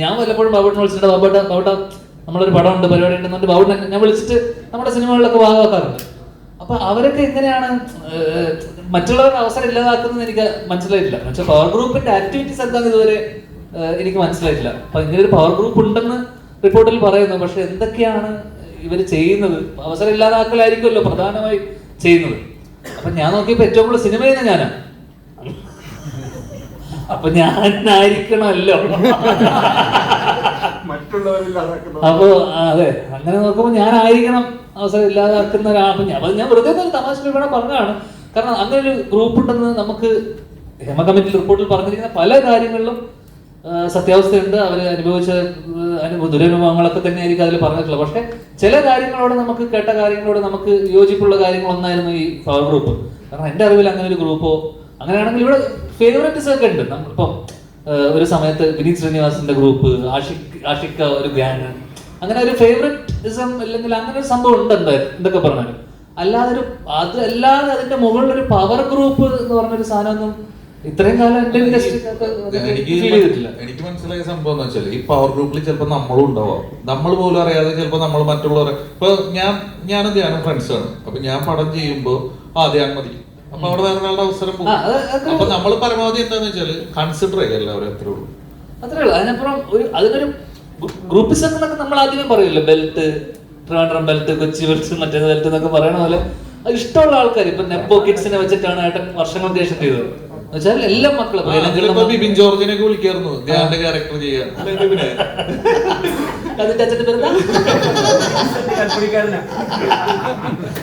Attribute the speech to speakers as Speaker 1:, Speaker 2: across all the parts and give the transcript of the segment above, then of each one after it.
Speaker 1: ഞാൻ വല്ലപ്പോഴും ബാബുട്ടിനെ വിളിച്ചിട്ട് ബാബുട്ട ബാബുട്ട നമ്മളൊരു പടം ഉണ്ട് പരിപാടി ഉണ്ടെന്നുണ്ട് ബാബുട്ട ഞാൻ വിളിച്ചിട്ട് നമ്മുടെ സിനിമകളിലൊക്കെ ഭാഗമാക്കാറുണ്ട്. അപ്പൊ അവരൊക്കെ എങ്ങനെയാണ് മറ്റുള്ളവരുടെ അവസരം ഇല്ലാതാക്കുന്നത് എനിക്ക് മനസ്സിലായിട്ടില്ല. പക്ഷെ പവർ ഗ്രൂപ്പിന്റെ ആക്ടിവിറ്റീസ് എന്താണെന്ന് ഇതുവരെ എനിക്ക് മനസ്സിലായിട്ടില്ല. അപ്പൊ ഇങ്ങനെ ഒരു പവർ ഗ്രൂപ്പ് ഉണ്ടെന്ന് റിപ്പോർട്ടിൽ പറയുന്നു. പക്ഷെ എന്തൊക്കെയാണ് ഇവർ ചെയ്യുന്നത്? അവസരം ഇല്ലാതാക്കലായിരിക്കുമല്ലോ പ്രധാനമായി ചെയ്യുന്നത്. അപ്പൊ ഞാൻ നോക്കിയപ്പോ ഏറ്റവും കൂടുതൽ സിനിമ ചെയ്യുന്ന ഞാനാ. അപ്പൊ ഞാനായിരിക്കണമല്ലോ. അപ്പോ അതെ അങ്ങനെ നോക്കുമ്പോൾ ഞാനായിരിക്കണം അവസരം ഇല്ലാതാക്കുന്ന ഒരാൾ ഞാൻ ഞാൻ വെറുതെ ഒരു തമാശ ഇവിടെ പറഞ്ഞതാണ്. കാരണം അങ്ങനെ ഒരു ഗ്രൂപ്പ് ഉണ്ടെന്ന് നമുക്ക് ഹേമ കമ്മിറ്റി റിപ്പോർട്ടിൽ പറഞ്ഞിരിക്കുന്ന പല കാര്യങ്ങളിലും സത്യാവസ്ഥയുണ്ട്. അവർ അനുഭവിച്ച അനുഭവ ദുരനുഭവങ്ങളൊക്കെ തന്നെ തന്നെയായിരിക്കും അതിൽ പറഞ്ഞിട്ടുള്ളത്. പക്ഷെ ചില കാര്യങ്ങളോട് നമുക്ക് കേട്ട കാര്യങ്ങളോട് നമുക്ക് യോജിപ്പുള്ള കാര്യങ്ങളൊന്നായിരുന്നു ഈ പവർ ഗ്രൂപ്പ് കാരണം എന്റെ അറിവിൽ അങ്ങനെ ഒരു ഗ്രൂപ്പോ അങ്ങനെയാണെങ്കിൽ ഇവിടെ ഫേവറേറ്റ്സ് ഒക്കെ ഉണ്ട്. നമ്മളിപ്പം ഒരു സമയത്ത് വിനീത് ശ്രീനിവാസിന്റെ ഗ്രൂപ്പ് ആഷിക് ആഷിക്ക ഒരു ഗ്യാങ് അങ്ങനെ ഒരു ഫേവറേറ്റിസം അല്ലെങ്കിൽ അങ്ങനെ ഒരു സംഭവം ഉണ്ട് എന്തായാലും എന്തൊക്കെ പറഞ്ഞാലും. അല്ലാതെ ഒരു അത് അല്ലാതെ അതിന്റെ മുകളിൽ ഒരു പവർ ഗ്രൂപ്പ് എന്ന് പറഞ്ഞൊരു സാധനമൊന്നും ഇത്രയും കാലം എന്റെ
Speaker 2: എനിക്ക് എനിക്ക് മനസ്സിലായ സംഭവം എന്ന് വെച്ചാൽ ഈ പവർ ഗ്രൂപ്പിൽ ചിലപ്പോൾ നമ്മളും ഉണ്ടാവാം. നമ്മൾ പോലും അറിയാതെ ചിലപ്പോൾ നമ്മൾ മറ്റുള്ളവരെ ഇപ്പൊ ഞാൻ ഞാനും ധ്യാനം ഫ്രണ്ട്സ് ആണ്. അപ്പൊ ഞാൻ പടം ചെയ്യുമ്പോൾ ആ ധ്യാനം മതി. അപ്പൊ അവിടെ അവസരം പോകും. അപ്പൊ നമ്മൾ പരമാവധി എന്താന്ന് വെച്ചാൽ കൺസിഡർ ചെയ്യുക എല്ലാവരും അത്രേ ഉള്ളൂ.
Speaker 1: അത്രേ ഉള്ളൂ. അതിനപ്പുറം ഒരു അതിനൊരു ഗ്രൂപ്പിസം എന്നൊക്കെ നമ്മൾ ആദ്യമേ പറയില്ല? Belt Trivandrum belt Kochi belt മറ്റേ ബെൽറ്റ് എന്നൊക്കെ പറയണ പോലെ ഇഷ്ടമുള്ള ആൾക്കാർ ഇപ്പൊ നെപ്പോ കിഡ്സിനെ വെച്ചിട്ടാണ് ഏട്ടൻ വർഷങ്ങൾക്ക് ശേഷം ചെയ്തത്. എല്ലാ മക്കളും.
Speaker 2: ബിബിൻ ജോർജിനൊക്കെ വിളിക്കായിരുന്നു. ക്യാരക്ടർ ചെയ്യാൻ.
Speaker 1: പേരെന്താ?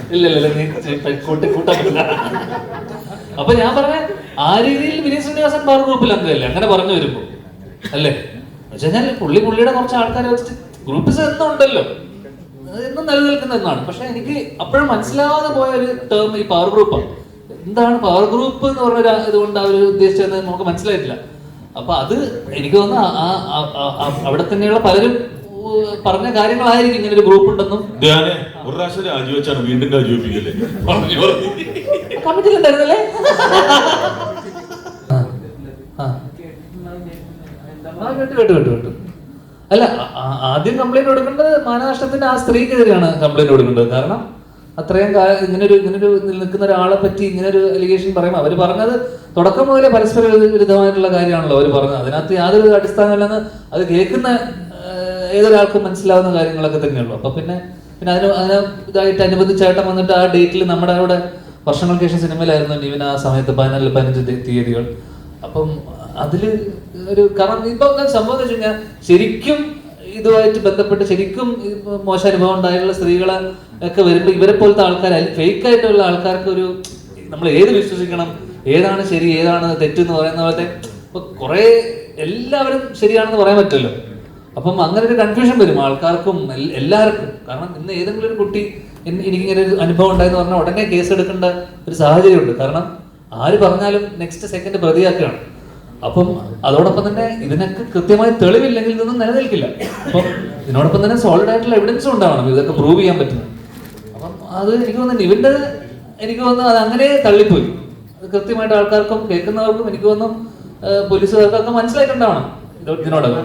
Speaker 1: ഇല്ല ഇല്ല ഇല്ല, നീ ചെ- കൂട്ടി കൂട്ടാൻ പറ്റില്ല അപ്പൊ ഞാൻ പറഞ്ഞ ആ രീതിയിൽ വിനീത് ശ്രീനിവാസൻ പവർ ഗ്രൂപ്പിൽ അംഗമല്ലേ? അങ്ങനെ പറഞ്ഞു വരുമ്പോ. അല്ലേ? എന്നുവെച്ചാൽ പുള്ളി പുള്ളിയുടെ കുറച്ച് ആൾക്കാരെ വെച്ചിട്ട് ഗ്രൂപ്പിസ് എന്നും ഉണ്ടല്ലോ എന്നും നിലനിൽക്കുന്ന ഒന്നാണ് പക്ഷെ എനിക്ക് അപ്പോഴും മനസ്സിലാവാതെ പോയ ഒരു ടേം ഈ പവർ ഗ്രൂപ്പാണ് എന്താണ് പവർ ഗ്രൂപ്പ് എന്ന് പറഞ്ഞ ഒരു ഇതുകൊണ്ട് അവർ ഉദ്ദേശിച്ചത് നമുക്ക് മനസ്സിലായിട്ടില്ല. അപ്പൊ അത് എനിക്ക് തോന്നുന്നു അവിടെ തന്നെയുള്ള പലരും പറഞ്ഞ കാര്യങ്ങളായിരിക്കും ഇങ്ങനെ ഒരു ഗ്രൂപ്പ് ഉണ്ടെന്നും.
Speaker 3: ധ്യാനെ ഒരു പ്രാവശ്യം രാജിവെച്ചാണ് വീണ്ടും രാജിവെപ്പിക്കല്ലേ പറഞ്ഞു
Speaker 1: കമ്മിറ്റിയിലുണ്ടായിരുന്നല്ലേ കേട്ടു കേട്ടു കേട്ടു കേട്ടു. അല്ല ആദ്യം കംപ്ലൈന്റ് കൊടുക്കേണ്ടത് മാനനഷ്ടത്തിന്റെ ആ സ്ത്രീക്കെതിരെയാണ് കംപ്ലൈന്റ് കൊടുക്കേണ്ടത്. കാരണം അത്രയും കാലം ഇങ്ങനൊരു ഇങ്ങനൊരു നിൽക്കുന്ന ഒരാളെ പറ്റി ഇങ്ങനൊരു ഒരു അലിഗേഷൻ പറയുമ്പോൾ അവർ പറഞ്ഞത് തുടക്കം മുതലേ പരസ്പര വിരുദ്ധ- വിരുദ്ധമായിട്ടുള്ള കാര്യമാണല്ലോ അവർ പറഞ്ഞത്. അതിനകത്ത് യാതൊരു അടിസ്ഥാനമില്ലെന്ന് അത് കേൾക്കുന്ന ഏതൊരാൾക്കും മനസ്സിലാവുന്ന കാര്യങ്ങളൊക്കെ തന്നെയുള്ളൂ. അപ്പൊ പിന്നെ പിന്നെ അതിന് അതിന് ഇതായിട്ട് അനുബന്ധിച്ചായിട്ട് വന്നിട്ട് ആ ഡേറ്റിൽ നമ്മുടെ അവിടെ വർഷങ്ങൾക്ക് ശേഷം സിനിമയിലായിരുന്നു ഇവൻ ആ സമയത്ത് പതിനാല് പതിനഞ്ച് തീയതികൾ. അപ്പം അതിൽ ഒരു കാരണം ഇപ്പൊ സംഭവം എന്ന് വെച്ച് കഴിഞ്ഞാൽ ശരിക്കും ഇതുമായിട്ട് ബന്ധപ്പെട്ട് ശരിക്കും മോശം അനുഭവം ഉണ്ടായിട്ടുള്ള സ്ത്രീകളെ ഒക്കെ വരുമ്പോൾ ഇവരെ പോലത്തെ ആൾക്കാർ ഫേക്ക് ആയിട്ടുള്ള ആൾക്കാർക്ക് ഒരു നമ്മൾ ഏത് വിശ്വസിക്കണം ഏതാണ് ശരി ഏതാണ് തെറ്റെന്ന് പറയുന്ന പോലത്തെ ഇപ്പൊ കുറെ എല്ലാവരും ശരിയാണെന്ന് പറയാൻ പറ്റുമല്ലോ അപ്പം അങ്ങനെ ഒരു കൺഫ്യൂഷൻ വരും. ആൾക്കാർക്കും എല്ലാവർക്കും. കാരണം ഇന്ന് ഏതെങ്കിലും ഒരു കുട്ടി എനിക്കിങ്ങനെ ഒരു അനുഭവം ഉണ്ടായെന്ന് പറഞ്ഞാൽ ഉടനെ കേസ് എടുക്കേണ്ട ഒരു സാഹചര്യമുണ്ട്. കാരണം ആര് പറഞ്ഞാലും നെക്സ്റ്റ് സെക്കൻഡ് പ്രതിയാക്കുകയാണ്. അപ്പം അതോടൊപ്പം തന്നെ ഇതിനൊക്കെ കൃത്യമായി തെളിവില്ലെങ്കിൽ ഇതൊന്നും നിലനിൽക്കില്ല. അപ്പം ഇതിനോടൊപ്പം തന്നെ സോളിഡ് ആയിട്ടുള്ള എവിഡൻസും ഉണ്ടാവണം. ഇതൊക്കെ പ്രൂവ് ചെയ്യാൻ പറ്റുന്നത് അപ്പം അത് എനിക്ക് തോന്നുന്നു ഇവന്റെ എനിക്ക് തോന്നുന്നു അത് അങ്ങനെ തള്ളിപ്പോയി. അത് കൃത്യമായിട്ട് ആൾക്കാർക്കും കേൾക്കുന്നവർക്കും എനിക്ക് തോന്നുന്നു പോലീസുകാർക്കൊക്കെ മനസ്സിലായിട്ടുണ്ടാവണം. ഇത് ഇതിനോടകം.